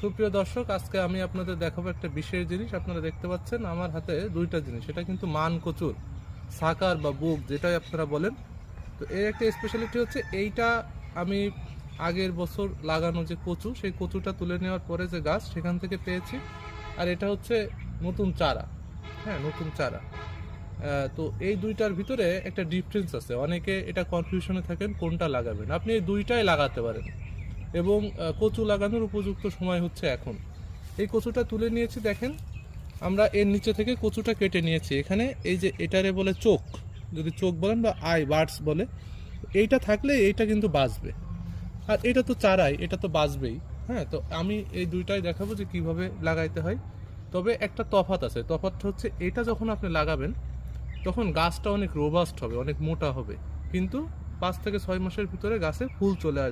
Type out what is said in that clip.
সুপ্রিয় দর্শক, আজকে আমি আপনাদের দেখাবো একটা বিশেষ জিনিস। আপনারা দেখতে পাচ্ছেন আমার হাতে দুইটা জিনিস। এটা কিন্তু মান কচুর, সাকার বা বুক, যেটাই আপনারা বলেন। তো এর একটা স্পেশালিটি হচ্ছে এইটা আমি আগের বছর লাগানো যে কচু, সেই কচুটা তুলে নেওয়ার পরে যে গাছ, সেখান থেকে পেয়েছি। আর এটা হচ্ছে নতুন চারা। হ্যাঁ নতুন চারা। তো এই দুইটার ভিতরে একটা ডিফারেন্স আছে। অনেকে এটা কনফিউশনে থাকেন, কোনটা লাগাবেন? আপনি এই দুইটাই লাগাতে পারেন। এবং কচু লাগানোর উপযুক্ত সময় হচ্ছে এখন। এই কচুটা তুলে নিয়েছি, দেখেন। আমরা এর নিচে থেকে কচুটা কেটে নিয়েছি। এখানে এই যে এটারে বলে চোখ। যদি চোখ বলেন বা আই বার্ডস বলে, এইটা থাকলে এইটা কিন্তু বাঁচবে। আর এটা তো চারাই এটা তো বাঁচবেই। হ্যাঁ তো আমি এই দুইটাই দেখাবো যে কীভাবে লাগাইতে হয়। তবে একটা তফাত আছে। তফাতটা হচ্ছে, এটা যখন আপনি লাগাবেন তখন গাছটা অনেক রোবাস্ট হবে, অনেক মোটা হবে। কিন্তু পাঁচ থেকে ছয় মাসের ভিতরে গাছে ফুল চলে আসবে।